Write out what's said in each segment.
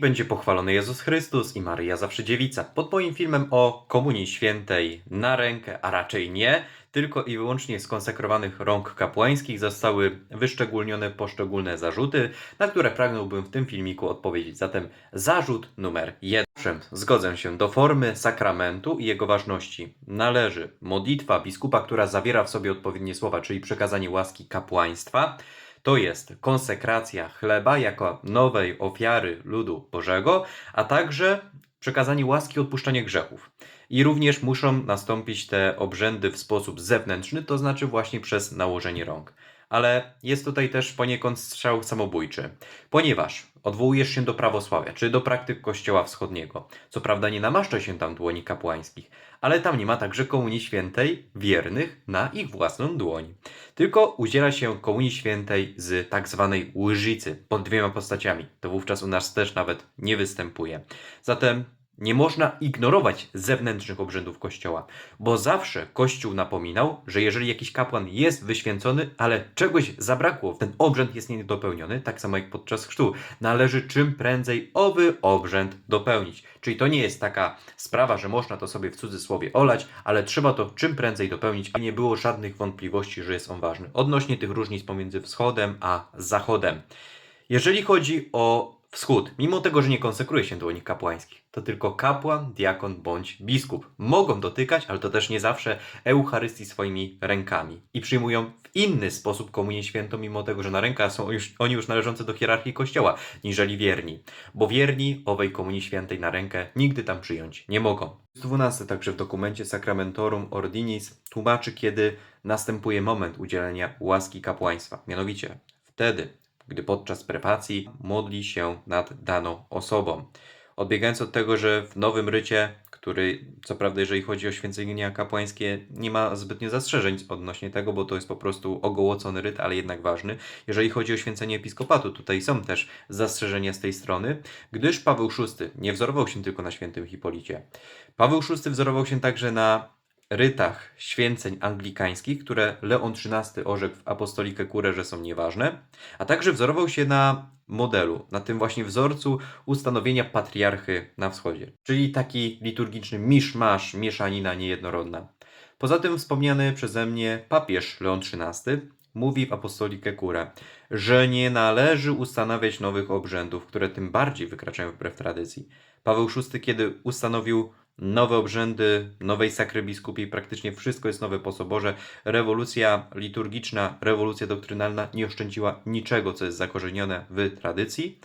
Będzie pochwalony Jezus Chrystus i Maryja Zawsze Dziewica. Pod moim filmem o Komunii Świętej na rękę, a raczej nie, tylko i wyłącznie z konsekrowanych rąk kapłańskich zostały wyszczególnione poszczególne zarzuty, na które pragnąłbym w tym filmiku odpowiedzieć. Zatem zarzut numer jeden. Zgodzę się, do formy sakramentu i jego ważności należy modlitwa biskupa, która zawiera w sobie odpowiednie słowa, czyli przekazanie łaski kapłaństwa, to jest konsekracja chleba jako nowej ofiary ludu Bożego, a także przekazanie łaski i odpuszczenie grzechów. I również muszą nastąpić te obrzędy w sposób zewnętrzny, to znaczy właśnie przez nałożenie rąk. Ale jest tutaj też poniekąd strzał samobójczy, ponieważ odwołujesz się do prawosławia, czy do praktyk Kościoła Wschodniego. Co prawda nie namaszcza się tam dłoni kapłańskich, ale tam nie ma także komunii świętej wiernych na ich własną dłoń. Tylko udziela się komunii świętej z tak zwanej łyżycy pod dwiema postaciami. To wówczas u nas też nawet nie występuje. Zatem nie można ignorować zewnętrznych obrzędów Kościoła, bo zawsze Kościół napominał, że jeżeli jakiś kapłan jest wyświęcony, ale czegoś zabrakło, ten obrzęd jest niedopełniony, tak samo jak podczas chrztu, należy czym prędzej owy obrzęd dopełnić. Czyli to nie jest taka sprawa, że można to sobie w cudzysłowie olać, ale trzeba to czym prędzej dopełnić, aby nie było żadnych wątpliwości, że jest on ważny. Odnośnie tych różnic pomiędzy wschodem a zachodem. Jeżeli chodzi o wschód, mimo tego, że nie konsekruje się dłoni kapłańskich, to tylko kapłan, diakon bądź biskup. Mogą dotykać, ale to też nie zawsze Eucharystii swoimi rękami. I przyjmują w inny sposób komunię świętą, mimo tego, że na rękach są już, oni już należący do hierarchii Kościoła, niżeli wierni, bo wierni owej komunii świętej na rękę nigdy tam przyjąć nie mogą. 12 także w dokumencie Sacramentorum Ordinis tłumaczy, kiedy następuje moment udzielenia łaski kapłaństwa, mianowicie wtedy, gdy podczas prepacji modli się nad daną osobą. Odbiegając od tego, że w nowym rycie, który co prawda jeżeli chodzi o święcenia kapłańskie nie ma zbytnio zastrzeżeń odnośnie tego, bo to jest po prostu ogołocony ryt, ale jednak ważny. Jeżeli chodzi o święcenie episkopatu, tutaj są też zastrzeżenia z tej strony, gdyż Paweł VI nie wzorował się tylko na świętym Hipolicie. Paweł VI wzorował się także na rytach święceń anglikańskich, które Leon XIII orzekł w apostolikę kurę, że są nieważne, a także wzorował się na modelu, na tym właśnie wzorcu ustanowienia patriarchy na wschodzie, czyli taki liturgiczny miszmasz, mieszanina niejednorodna. Poza tym wspomniany przeze mnie papież Leon XIII mówi w apostolikę kurę, że nie należy ustanawiać nowych obrzędów, które tym bardziej wykraczają wbrew tradycji. Paweł VI, kiedy ustanowił nowe obrzędy, nowej sakry biskupiej, praktycznie wszystko jest nowe po soborze. Rewolucja liturgiczna, rewolucja doktrynalna nie oszczędziła niczego, co jest zakorzenione w tradycji.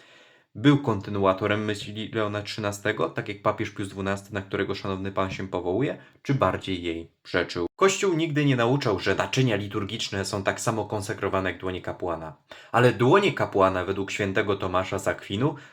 Był kontynuatorem myśli Leona XIII, tak jak papież Pius XII, na którego szanowny pan się powołuje, czy bardziej jej przeczył. Kościół nigdy nie nauczał, że naczynia liturgiczne są tak samo konsekrowane jak dłonie kapłana. Ale dłonie kapłana według świętego Tomasza z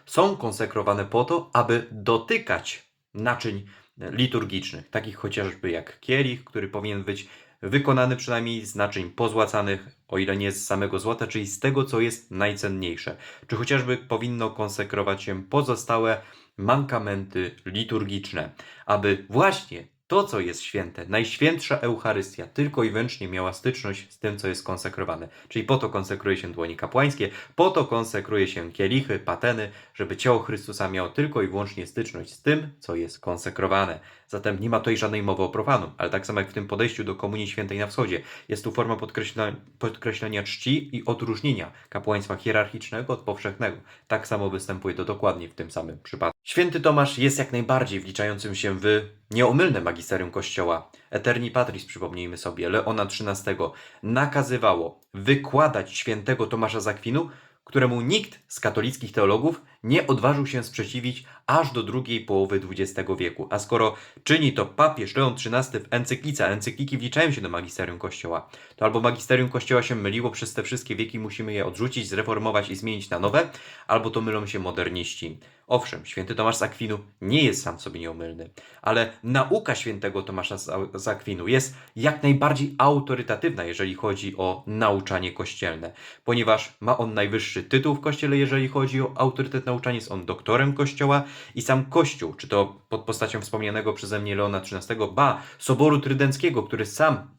są konsekrowane po to, aby dotykać naczyń liturgicznych, takich chociażby jak kielich, który powinien być wykonany przynajmniej z naczyń pozłacanych, o ile nie z samego złota, czyli z tego, co jest najcenniejsze. Czy chociażby powinno konsekrować się pozostałe mankamenty liturgiczne, aby właśnie to, co jest święte, najświętsza Eucharystia, tylko i wyłącznie miała styczność z tym, co jest konsekrowane. Czyli po to konsekruje się dłoni kapłańskie, po to konsekruje się kielichy, pateny, żeby ciało Chrystusa miało tylko i wyłącznie styczność z tym, co jest konsekrowane. Zatem nie ma tutaj żadnej mowy o profanum, ale tak samo jak w tym podejściu do Komunii Świętej na Wschodzie, jest tu forma podkreślenia, podkreślenia czci i odróżnienia kapłaństwa hierarchicznego od powszechnego. Tak samo występuje to dokładnie w tym samym przypadku. Święty Tomasz jest jak najbardziej wliczającym się w nieomylne magisterium Kościoła. Eterni Patris, przypomnijmy sobie, Leona XIII nakazywało wykładać świętego Tomasza z Akwinu, któremu nikt z katolickich teologów nie odważył się sprzeciwić aż do drugiej połowy XX wieku. A skoro czyni to papież Leon XIII w encyklice, a encykliki wliczają się do magisterium Kościoła, to albo magisterium Kościoła się myliło przez te wszystkie wieki, musimy je odrzucić, zreformować i zmienić na nowe, albo to mylą się moderniści. Owszem, święty Tomasz z Akwinu nie jest sam sobie nieomylny, ale nauka świętego Tomasza z Akwinu jest jak najbardziej autorytatywna, jeżeli chodzi o nauczanie kościelne, ponieważ ma on najwyższy tytuł w kościele, jeżeli chodzi o autorytet nauczania, jest on doktorem kościoła i sam kościół, czy to pod postacią wspomnianego przeze mnie Leona XIII, ba, Soboru Trydenckiego, który sam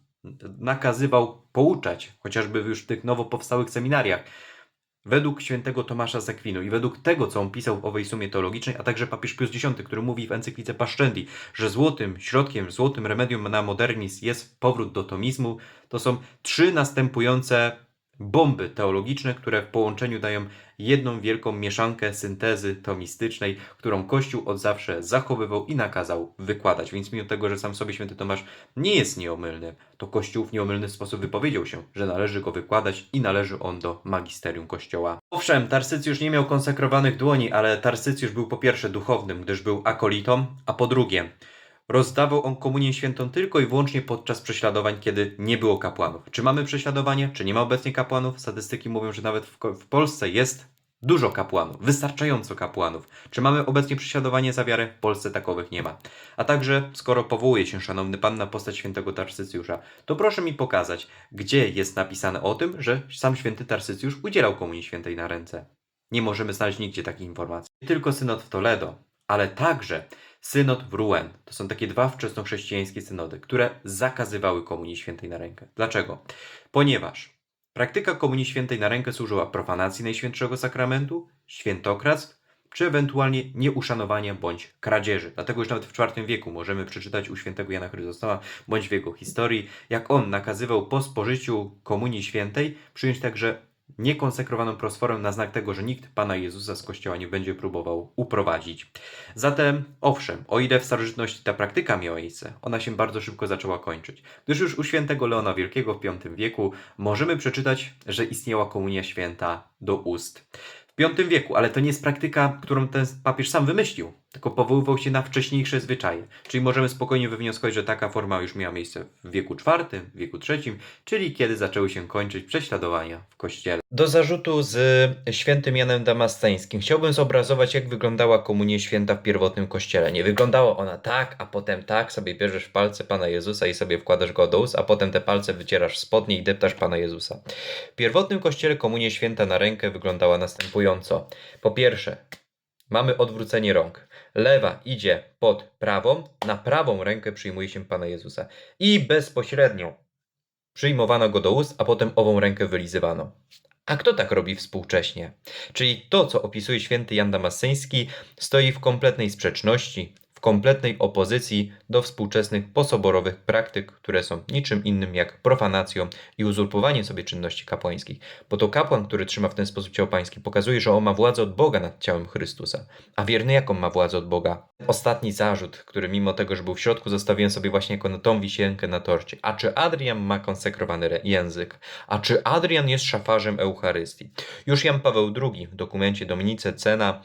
nakazywał pouczać, chociażby już w tych nowo powstałych seminariach, według świętego Tomasza z i według tego, co on pisał w owej sumie teologicznej, a także papież Pius X, który mówi w encyklice Paszczendi, że złotym środkiem, złotym remedium na modernizm jest powrót do tomizmu, to są trzy następujące bomby teologiczne, które w połączeniu dają jedną wielką mieszankę syntezy tomistycznej, którą Kościół od zawsze zachowywał i nakazał wykładać. Więc mimo tego, że sam sobie święty Tomasz nie jest nieomylny, to Kościół w nieomylny sposób wypowiedział się, że należy go wykładać i należy on do magisterium Kościoła. Owszem, Tarsycjusz nie miał konsekrowanych dłoni, ale Tarsycjusz był po pierwsze duchownym, gdyż był akolitą, a po drugie rozdawał on komunię świętą tylko i wyłącznie podczas prześladowań, kiedy nie było kapłanów. Czy mamy prześladowanie, czy nie ma obecnie kapłanów? Statystyki mówią, że nawet w, w Polsce jest dużo kapłanów, wystarczająco kapłanów. Czy mamy obecnie prześladowanie za wiarę? W Polsce takowych nie ma. A także, skoro powołuje się szanowny pan na postać świętego Tarsycjusza, to proszę mi pokazać, gdzie jest napisane o tym, że sam święty Tarsycjusz udzielał komunii świętej na ręce. Nie możemy znaleźć nigdzie takich informacji. Nie tylko synod w Toledo, ale także synod w Rouen. To są takie dwa wczesnochrześcijańskie synody, które zakazywały komunii świętej na rękę. Dlaczego? Ponieważ praktyka komunii świętej na rękę służyła profanacji Najświętszego Sakramentu, świętokradztw, czy ewentualnie nieuszanowania bądź kradzieży. Dlatego już nawet w IV wieku możemy przeczytać u świętego Jana Chryzostoma bądź w jego historii, jak on nakazywał po spożyciu komunii świętej przyjąć także niekonsekrowaną prosforę na znak tego, że nikt Pana Jezusa z Kościoła nie będzie próbował uprowadzić. Zatem, owszem, o ile w starożytności ta praktyka miała miejsce, ona się bardzo szybko zaczęła kończyć. Gdyż już u świętego Leona Wielkiego w V wieku możemy przeczytać, że istniała komunia święta do ust. W V wieku, ale to nie jest praktyka, którą ten papież sam wymyślił, tylko powoływał się na wcześniejsze zwyczaje. Czyli możemy spokojnie wywnioskować, że taka forma już miała miejsce w wieku IV, wieku III, czyli kiedy zaczęły się kończyć prześladowania w kościele. Do zarzutu z świętym Janem Damasceńskim chciałbym zobrazować, jak wyglądała komunia święta w pierwotnym kościele. Nie wyglądała ona tak, a potem tak, sobie bierzesz palce Pana Jezusa i sobie wkładasz go do ust, a potem te palce wycierasz spodnie i deptasz Pana Jezusa. W pierwotnym kościele komunia święta na rękę wyglądała następująco. Po pierwsze, mamy odwrócenie rąk. Lewa idzie pod prawą, na prawą rękę przyjmuje się Pana Jezusa. I bezpośrednio przyjmowano go do ust, a potem ową rękę wylizywano. A kto tak robi współcześnie? Czyli to, co opisuje święty Jan Damasceński, stoi w kompletnej sprzeczności, kompletnej opozycji do współczesnych posoborowych praktyk, które są niczym innym jak profanacją i uzurpowaniem sobie czynności kapłańskich. Bo to kapłan, który trzyma w ten sposób ciało pańskie, pokazuje, że on ma władzę od Boga nad ciałem Chrystusa. A wierny jaką ma władzę od Boga? Ostatni zarzut, który mimo tego, że był w środku, zostawiłem sobie właśnie jako na tą wisienkę na torcie. A czy Adrian ma konsekrowany język? A czy Adrian jest szafarzem Eucharystii? Już Jan Paweł II w dokumencie Dominice Cena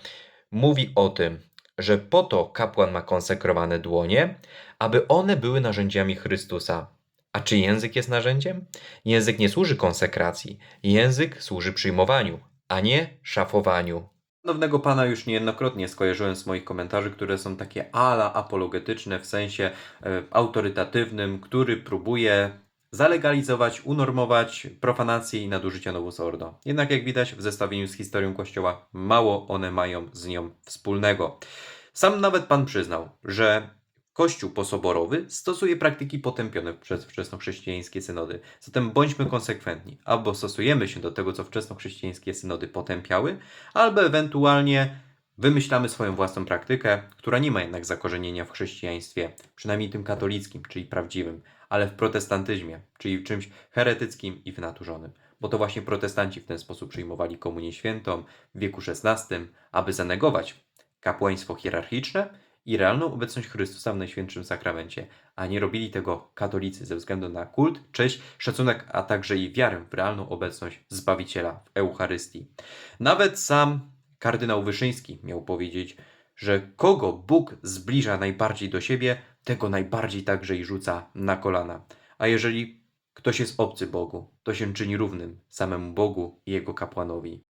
mówi o tym, że po to kapłan ma konsekrowane dłonie, aby one były narzędziami Chrystusa. A czy język jest narzędziem? Język nie służy konsekracji. Język służy przyjmowaniu, a nie szafowaniu. Szanownego Pana już niejednokrotnie skojarzyłem z moich komentarzy, które są takie ala apologetyczne w sensie e, autorytatywnym, który próbuje zalegalizować, unormować profanację i nadużycia Novus Ordo. Jednak jak widać w zestawieniu z historią Kościoła, mało one mają z nią wspólnego. Sam nawet Pan przyznał, że Kościół posoborowy stosuje praktyki potępione przez wczesnochrześcijańskie synody. Zatem bądźmy konsekwentni. Albo stosujemy się do tego, co wczesnochrześcijańskie synody potępiały, albo ewentualnie wymyślamy swoją własną praktykę, która nie ma jednak zakorzenienia w chrześcijaństwie, przynajmniej tym katolickim, czyli prawdziwym, ale w protestantyzmie, czyli czymś heretyckim i wynaturzonym. Bo to właśnie protestanci w ten sposób przyjmowali komunię świętą w wieku XVI, aby zanegować kapłaństwo hierarchiczne i realną obecność Chrystusa w Najświętszym Sakramencie, a nie robili tego katolicy ze względu na kult, cześć, szacunek, a także i wiarę w realną obecność Zbawiciela w Eucharystii. Nawet sam kardynał Wyszyński miał powiedzieć, że kogo Bóg zbliża najbardziej do siebie, tego najbardziej także i rzuca na kolana. A jeżeli ktoś jest obcy Bogu, to się czyni równym samemu Bogu i jego kapłanowi.